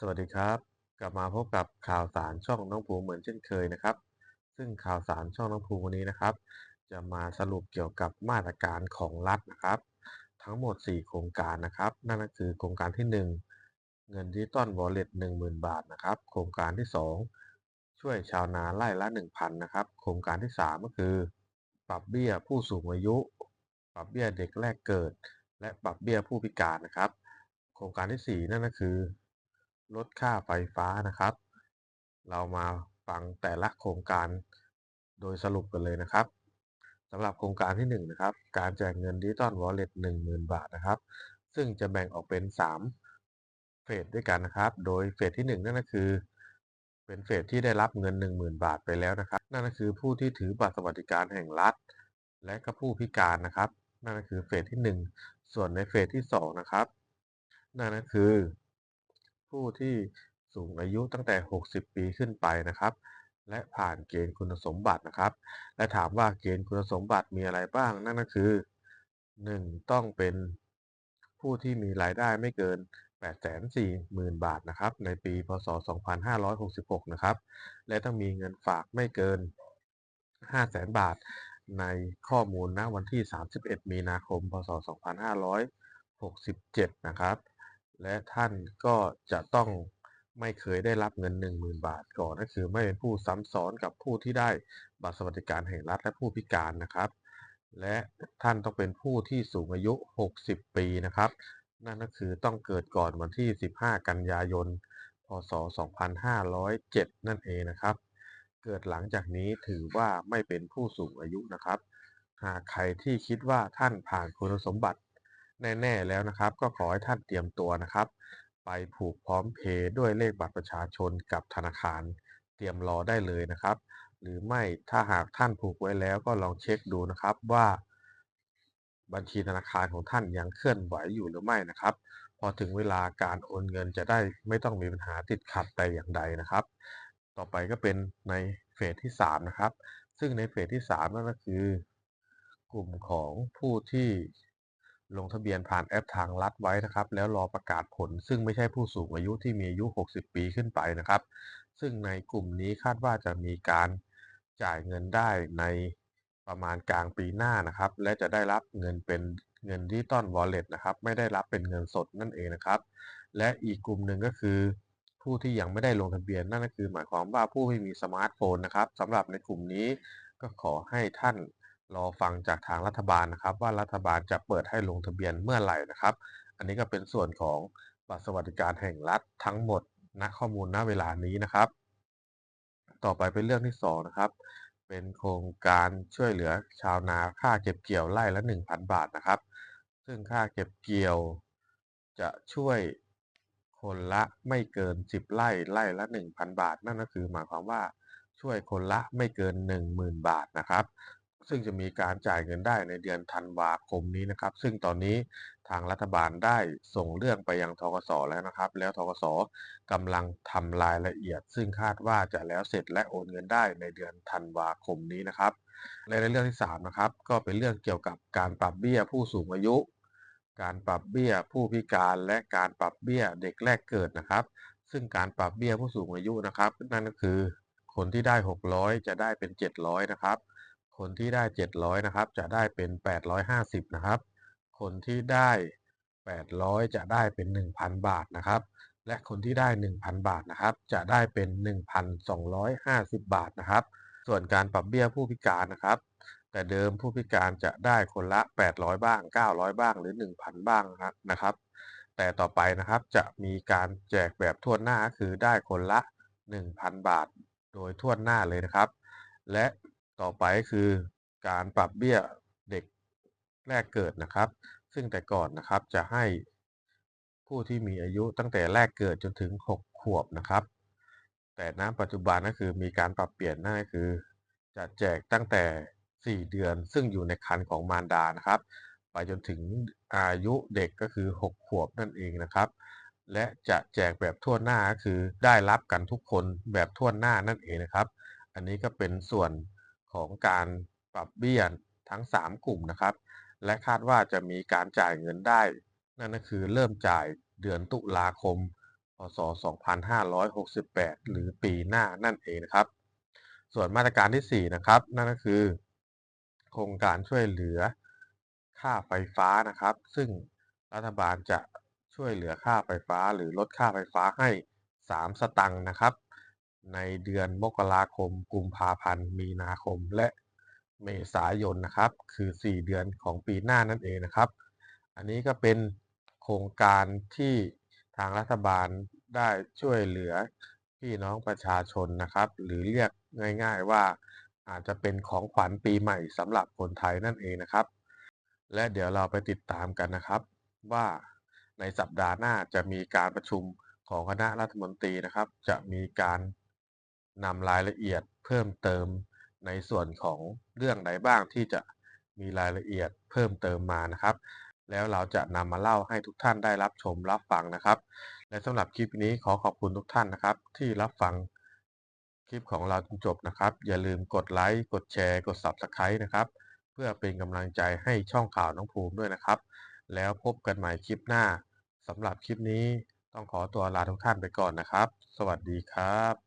สวัสดีครับ กลับมาพบกับข่าวสารช่องน้องภูเหมือนเช่นเคยนะครับ ซึ่งข่าวสารช่องน้องภูวันนี้นะครับ จะมาสรุปเกี่ยวกับมาตรการของรัฐนะครับ ทั้งหมด 4 โครงการนะครับ นั่นก็คือโครงการที่ 1 เงินดิจิตอลวอลเล็ต10,000บาทนะครับ โครงการที่ 2 ช่วยชาวนาไร่ละ1,000นะครับ โครงการที่ 3 ก็คือ ปรับเบี้ยผู้สูงอายุ ปรับเบี้ยเด็กแรกเกิด และปรับเบี้ยผู้พิการนะครับ โครงการที่ 4 นั่นก็คือ ลดค่าไฟฟ้านะครับ เรามาฟังแต่ละโครงการโดยสรุปกันเลยนะครับสำหรับโครงการที่1นะครับ การแจกเงินดิจิตอลวอลเล็ต10,000บาทนะครับ ซึ่งจะแบ่งออกเป็น 3 เฟสด้วยกันนะครับ โดยเฟสที่ 1 นั่นก็คือ เป็นเฟสที่ได้รับเงิน 10,000 บาทไปแล้วนะครับ นั่นก็คือผู้ที่ถือบัตรสวัสดิการแห่งรัฐ และก็ผู้พิการนะครับ นั่นก็คือเฟสที่ 1 ส่วนในเฟสที่2นะครับ นั่นก็คือ ผู้ที่สูงอายุตั้งแต่ 60 ปีขึ้นไปนะครับ และผ่านเกณฑ์คุณสมบัตินะครับ และถามว่าเกณฑ์คุณสมบัติมีอะไรบ้างนั่นก็คือ 1. ต้องเป็นผู้ที่มีรายได้ไม่เกิน 840,000 บาทนะครับ ในปี พศ 2566 นะครับ และต้องมีเงินฝากไม่เกิน 500,000 บาท ในข้อมูลณวันที่ 31 มีนาคม พศ 2567 นะครับ และท่านก็จะต้องไม่เคยได้รับเงิน 10,000 บาทก่อนก็คือไม่เป็นผู้ซ้ำซ้อนกับผู้ที่ได้บัตรสวัสดิการแห่งรัฐและผู้พิการนะครับ และท่านต้องเป็นผู้ที่สูงอายุ 60 ปีนะครับ นั่นก็คือต้องเกิดก่อนวันที่ 15 กันยายน พศ 2507 นั่นเองนะครับ เกิดหลังจากนี้ถือว่าไม่เป็นผู้สูงอายุนะครับ หากใครที่คิดว่าท่านผ่านคุณสมบัติ แน่ ๆ แล้วนะครับ ก็ขอให้ท่านเตรียมตัวนะครับ ไปผูกพร้อมเพย์ด้วยเลขบัตรประชาชนกับธนาคาร เตรียมรอได้เลยนะครับ หรือไม่ถ้าหากท่านผูกไว้แล้วก็ลองเช็คดูนะครับว่า บัญชีธนาคารของท่านยังเคลื่อนไหวอยู่หรือไม่นะครับ พอถึงเวลาการโอนเงินจะได้ไม่ต้องมีปัญหาติดขัดแต่อย่างใดนะครับ ต่อไปก็เป็นในเฟสที่ 3 นะครับ ซึ่งในเฟสที่ 3 นั่นก็คือ กลุ่มของผู้ที่ ลงทะเบียนผ่านแอปทางรัฐไว้นะครับ แล้วรอประกาศผล ซึ่งไม่ใช่ผู้สูงอายุที่มีอายุ 60 ปีขึ้นไปนะครับ ซึ่งในกลุ่มนี้คาดว่าจะมีการจ่ายเงินได้ในประมาณกลางปีหน้านะครับ และจะได้รับเงินเป็นเงินดิจิตอลวอลเล็ตนะครับ ไม่ได้รับเป็นเงินสดนั่นเองนะครับ และอีกกลุ่มหนึ่งก็คือผู้ที่ยังไม่ได้ลงทะเบียนนั่นก็คือหมายความว่าผู้ไม่มีสมาร์ทโฟนนะครับสำหรับในกลุ่มนี้ก็ขอให้ท่าน รอฟังจากทางรัฐบาลนะครับ ว่ารัฐบาลจะเปิดให้ลงทะเบียนเมื่อไหร่นะครับ อันนี้ก็เป็นส่วนของบัตรสวัสดิการแห่งรัฐทั้งหมดณข้อมูลณเวลานี้นะครับ ต่อไปเป็นเรื่องที่ 2 นะครับ เป็นโครงการช่วยเหลือชาวนาค่าเก็บเกี่ยวไร่ละ 1,000 บาทนะครับ ซึ่งค่าเก็บเกี่ยวจะช่วยคนละไม่เกิน 10 ไร่ไร่ละ 1,000 บาท นั่นก็คือหมายความว่าช่วยคนละไม่เกิน 10,000 บาทนะครับ ซึ่งจะมีการจ่ายเงินได้ในเดือนธันวาคมนี้นะครับ ซึ่งตอนนี้ทางรัฐบาลได้ส่งเรื่องไปยังทกสแล้วนะครับ แล้วทกสกำลังทำรายละเอียด ซึ่งคาดว่าจะแล้วเสร็จและโอนเงินได้ในเดือนธันวาคมนี้นะครับและในเรื่องที่3นะครับก็เป็นเรื่องเกี่ยวกับการปรับเบี้ยผู้สูงอายุ การปรับเบี้ยผู้พิการและการปรับเบี้ยเด็กแรกเกิดนะครับ ซึ่งการปรับเบี้ยผู้สูงอายุนะครับ นั่นก็คือคนที่ได้ 600 จะได้เป็น 700 นะครับ คนที่ได้ 700 นะครับ จะได้เป็น 850 นะครับ คนที่ได้ 800 จะได้เป็น 1,000 บาทนะครับ และคนที่ได้ 1,000 บาทนะครับ จะได้เป็น 1,250 บาทนะครับ ส่วนการปรับเบี้ยผู้พิการนะครับ แต่เดิมผู้พิการจะได้คนละ 800 บ้าง 900 บ้างหรือ 1,000 บ้างนะครับ แต่ต่อไปนะครับจะมีการแจกแบบทั่วหน้าคือได้คนละ 1,000 บาท โดยทั่วหน้าเลยนะครับ และ ต่อไปคือการปรับเบี้ยเด็กแรกเกิดนะครับ ซึ่งแต่ก่อนนะครับจะให้ผู้ที่มีอายุตั้งแต่แรกเกิดจนถึง 6 ขวบนะครับ แต่ณปัจจุบันก็คือมีการปรับเปลี่ยนนั่นก็คือ จะแจกตั้งแต่ 4 เดือน ซึ่งอยู่ในครรภ์ของมารดานะครับ ไปจนถึงอายุเด็กก็คือ 6 ขวบนั่นเองนะครับ และจะแจกแบบทั่วหน้าก็คือได้รับกันทุกคนแบบทั่วหน้านั่นเองนะครับ อันนี้ก็เป็นส่วน ของการปรับเบี้ยทั้ง 3 กลุ่มนะครับ และคาดว่าจะมีการจ่ายเงินได้ นั่นก็คือเริ่มจ่ายเดือนตุลาคม พศ 2568 หรือปีหน้านั่นเองนะครับ ส่วนมาตรการที่ 4 นะครับ นั่นก็คือ โครงการช่วยเหลือค่าไฟฟ้านะครับ ซึ่งรัฐบาลจะช่วยเหลือค่าไฟฟ้าหรือลดค่าไฟฟ้าให้ 3 สตังค์นะครับ ในเดือนมกราคม กุมภาพันธ์ มีนาคม และเมษายนนะครับ คือ 4 เดือนของปีหน้านั่นเองนะครับ อันนี้ก็เป็นโครงการที่ทางรัฐบาลได้ช่วยเหลือพี่น้องประชาชนนะครับ หรือเรียกง่ายๆว่าอาจจะเป็นของขวัญปีใหม่สำหรับคนไทยนั่นเองนะครับ และเดี๋ยวเราไปติดตามกันนะครับ ว่าในสัปดาห์หน้าจะมีการประชุมของคณะรัฐมนตรีนะครับ จะมีการ นำรายละเอียดเพิ่มเติมในส่วนของเรื่องใดบ้างที่จะมีรายละเอียดเพิ่มเติมมานะครับ แล้วเราจะนำมาเล่าให้ทุกท่านได้รับชมรับฟังนะครับ และสำหรับคลิปนี้ขอขอบคุณทุกท่านนะครับ ที่รับฟังคลิปของเราจนจบนะครับ อย่าลืมกดไลค์กดแชร์ กด Subscribe นะครับ เพื่อเป็นกำลังใจให้ช่องข่าวน้องภูมิด้วยนะครับ แล้วพบกันใหม่คลิปหน้าสำหรับคลิปนี้ต้องขอตัวลาทุกท่านไปก่อนนะครับ สวัสดีครับ